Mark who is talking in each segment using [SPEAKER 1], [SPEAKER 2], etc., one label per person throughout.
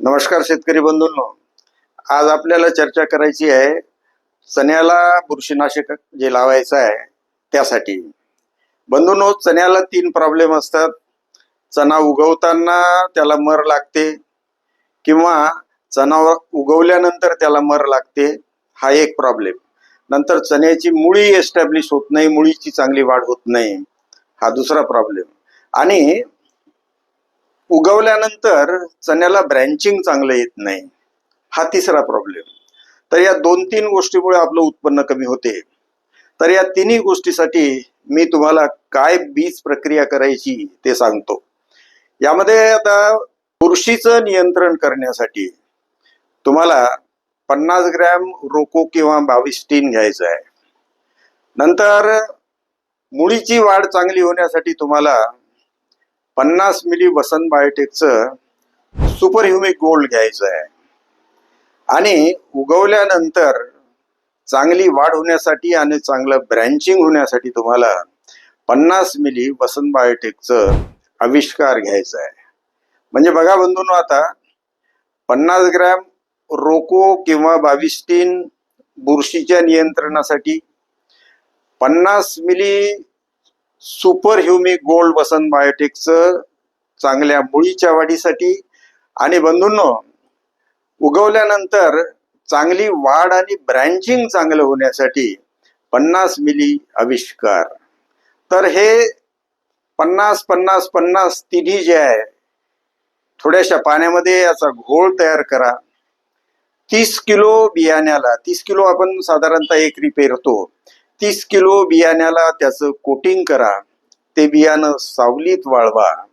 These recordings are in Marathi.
[SPEAKER 1] नमस्कार शेतकरी बंधूंनो. आज आपल्याला चर्चा करायची आहे चण्याला बुरशीनाशक जे लावायचं आहे त्यासाठी. बंधूंनो चण्याला तीन प्रॉब्लेम असतात. चणा उगवताना त्याला मर लागते किंवा चणा उगवल्यानंतर त्याला मर लागते हा एक प्रॉब्लेम नंतर चण्याची मुळी एस्टॅब्लिश होत नाही मुळीची चांगली वाढ होत नाही हा दुसरा प्रॉब्लेम आणि उगवल्यानंतर चण्याला ब्रँचिंग चांगलं येत नाही. हा तिसरा प्रॉब्लेम तर या दोन तीन गोष्टीमुळे आपलं उत्पन्न कमी होते. तर या तिन्ही गोष्टीसाठी मी तुम्हाला काय बीज प्रक्रिया करायची ते सांगतो. यामध्ये आता बुरशीचं नियंत्रण करण्यासाठी तुम्हाला पन्नास ग्रॅम रोको किंवा बावीस टीन घ्यायचं आहे. नंतर मुळीची वाढ चांगली होण्यासाठी तुम्हाला पन्नास मिली वसंत बायोटेकचं सुपर ह्युमिक गोल्ड घ्यायचं आहे. आणि उगवल्यानंतर चांगली वाढ होण्यासाठी आणि चांगलं ब्रँचिंग होण्यासाठी तुम्हाला पन्नास मिली वसंत बायोटेकचं आविष्कार घ्यायचं आहे. म्हणजे बघा बंधूंनो आता पन्नास ग्रॅम रोको किंवा बावीस टीन बुरशीच्या नियंत्रणासाठी पन्नास मिली सुपर ह्युमिक गोल्ड वसंत बायोटेकचं चांगल्या मुळीच्या वाढीसाठी. आणि बंधूंनो उगवल्यानंतर चांगली वाढ आणि ब्रँचिंग चांगलं होण्यासाठी पन्नास मिली आविष्कार. तर हे पन्नास पन्नास पन्नास तिन्ही जे आहे थोड्याशा पाण्यामध्ये याचा घोळ तयार करा. तीस किलो बियाण्याला तीस किलो आपण साधारणतः एकरी पेरतो तीस किलो बियाण्याला त्याचं कोटिंग करा. ते बियाणं सावलीत वाळवा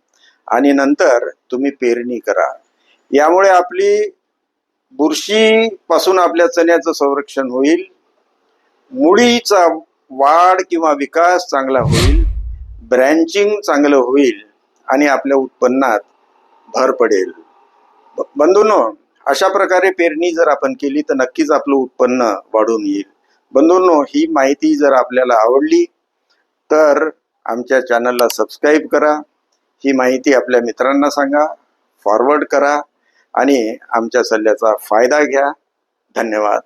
[SPEAKER 1] आणि नंतर तुम्ही पेरणी करा. यामुळे आपली बुरशी पासून आपल्या चण्याचं संरक्षण होईल. मुळीचा वाढ किंवा विकास चांगला होईल. ब्रँचिंग चांगलं होईल आणि आपल्या उत्पन्नात भर पडेल. ब- अशा प्रकारे पेरणी जर आपण केली तर नक्कीच आपलं उत्पन्न वाढून येईल. बंधूंनो ही माहिती जर आपल्याला आवडली तर आमच्या चॅनलला सबस्क्राईब करा. ही माहिती आपल्या मित्रांना सांगा फॉरवर्ड करा आणि आमच्या सल्ल्याचा फायदा घ्या. धन्यवाद.